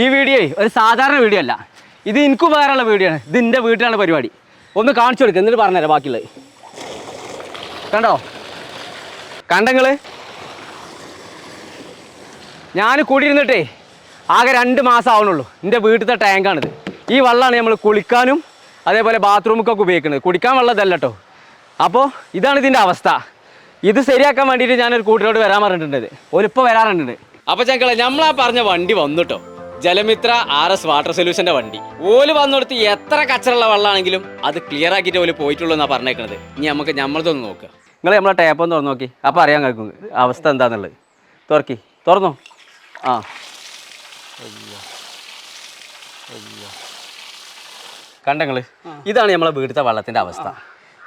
ഈ വീഡിയോ ഒരു സാധാരണ വീഡിയോ അല്ല. ഇത് എനിക്ക് ഉപകാരമുള്ള വീഡിയോ ആണ്. ഇത് എന്റെ വീട്ടിലാണ് പരിപാടി. ഒന്ന് കാണിച്ചു കൊടുക്കുക എന്നിട്ട് പറഞ്ഞുതരാം ബാക്കിയുള്ളത്. കണ്ടോ? കണ്ടങ്ങൾ? ഞാൻ കൂടിയിരുന്നിട്ടേ ആകെ രണ്ട് മാസം ആവണുള്ളൂ എന്റെ വീട്ടിലത്തെ ടാങ്കാണിത് ഈ വെള്ളമാണ് നമ്മൾ കുളിക്കാനും അതേപോലെ ബാത്റൂമൊക്കെ ഉപയോഗിക്കുന്നത് കുടിക്കാൻ വെള്ളം ഇതല്ല കേട്ടോ അപ്പോൾ ഇതാണ് ഇതിന്റെ അവസ്ഥ. ഇത് ശരിയാക്കാൻ വേണ്ടിയിട്ട് ഞാനൊരു കൂട്ടിലോട്ട് വരാൻ പറഞ്ഞിട്ടുണ്ട് ഒരിപ്പോൾ വരാറുണ്ട് അപ്പോൾ ചെങ്കളെ നമ്മളാ പറഞ്ഞ വണ്ടി വന്നു കേട്ടോ ജലമിത്ര ആർ എസ് വാട്ടർ സൊല്യൂഷന്റെ വണ്ടി. ഓൽ വന്നിടത്ത് എത്ര കച്ചറുള്ള വെള്ളമാണെങ്കിലും അത് ക്ലിയർ ആക്കിയിട്ട് ഓൽ പോയിട്ടുള്ളൂ എന്നാണ് പറഞ്ഞേക്കുന്നത് ഇനി നമുക്ക് നമ്മളതൊന്ന് നോക്കുക നിങ്ങൾ നമ്മളെ ടാപ്പ് ഒന്ന് തുറന്നു നോക്കി. അപ്പോൾ അറിയാൻ കേൾക്കും അവസ്ഥ എന്താണെന്നുള്ളത് തുറക്കി. തുറന്നു? ആ. കണ്ടങ്ങൾ ഇതാണ് നമ്മളെ വീട്ടിലത്തെ വെള്ളത്തിന്റെ അവസ്ഥ.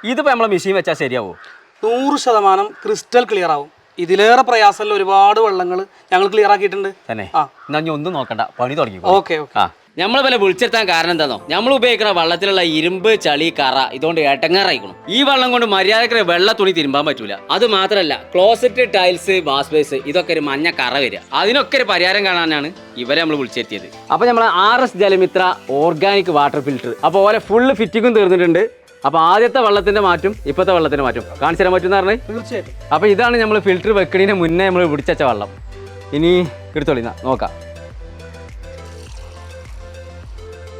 ഇതിപ്പോ നമ്മളെ മെഷീൻ വെച്ചാൽ ശരിയാവോ? നൂറ് ശതമാനം ക്രിസ്റ്റൽ ക്ലിയർ ആവും. ഇതിലേറെ പ്രയാസമല്ല ഒരുപാട് വെള്ളങ്ങൾ ഞങ്ങൾ ക്ലിയർ ആക്കിയിട്ടുണ്ട്. തന്നെ. ആ. ഞാൻ ഇനി ഒന്നും നോക്കണ്ട. പണി തുടങ്ങി ഓക്കെ ഓക്കെ. ആ. നമ്മൾ വല്ല വിളിച്ചെത്താൻ കാരണം എന്താണോ നമ്മൾ ഉപയോഗിക്കുന്ന വെള്ളത്തിലുള്ള ഇരുമ്പ് ചളി കറ ഇതുകൊണ്ട് ഏട്ടങ്ങാറായിക്കണം. ഈ വെള്ളം കൊണ്ട് മര്യാദയ്ക്ക് വെള്ള തുണി തിരുമ്പാൻ പറ്റൂല. അത് മാത്രമല്ല ക്ലോസറ്റ് ടൈൽസ് വാസ്പേസ് ബേസ് ഇതൊക്കെ ഒരു മഞ്ഞ കറ വരിക. അതിനൊക്കെ ഒരു പരിഹാരം കാണാനാണ് ഇവരെ നമ്മൾ വിളിച്ചെത്തിയത്. അപ്പൊ നമ്മൾ R S Jalamitra organic water filter അപ്പോൾ ഓലെ ഫുള്ള് ഫിറ്റിങ്ങും തീർന്നിട്ടുണ്ട്. അപ്പോൾ ആദ്യത്തെ വെള്ളത്തിന്റെ മാറ്റും ഇപ്പോഴത്തെ വെള്ളത്തിന്റെ മാറ്റും. കാണിച്ചു തരാൻ പറ്റും പറഞ്ഞേ? തീർച്ചയായിട്ടും. അപ്പോൾ ഇതാണ് നമ്മൾ ഫിൽറ്റർ വെക്കണീന് മുന്നേ നമ്മൾ പിടിച്ച വെള്ളം. ഇനി എടുത്തോളി നോക്കാം.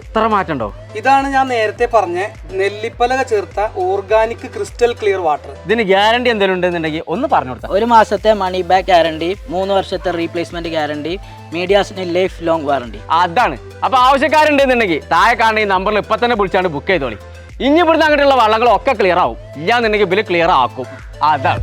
ഇത്ര മാറ്റണ്ടോ ഇതാണ് ഞാൻ നേരത്തെ പറഞ്ഞ നെല്ലിപ്പലക ചേർത്ത ഓർഗാനിക് ക്രിസ്റ്റൽ ക്ലിയർ വാട്ടർ ഇതിന് ഗ്യാരണ്ടി എന്തെങ്കിലും ഉണ്ടെന്നുണ്ടെങ്കിൽ ഒന്ന് പറഞ്ഞു കൊടുത്താൽ ഒരു മാസത്തെ മണി ബാക്ക് ഗ്യാരണ്ടി മൂന്ന് വർഷത്തെ റീപ്ലേസ്മെന്റ് ഗ്യാരണ്ടി മീഡിയാസിന് ലൈഫ് ലോങ് വാറണ്ടി അതാണ്. അപ്പൊ ആവശ്യക്കാരുണ്ടെന്നുണ്ടെങ്കിൽ താഴെ കാണുന്ന ഈ നമ്പറിൽ ഇപ്പൊ തന്നെ വിളിച്ചാണ് ബുക്ക് ചെയ്തോളി. ഇനി ഇവിടുന്ന് അങ്ങോട്ടുള്ള വള്ളങ്ങളൊക്കെ ക്ലിയർ ആവും. ഇല്ലാന്നുണ്ടെങ്കിൽ ബില്ല് ക്ലിയർ ആക്കും. അതാണ്.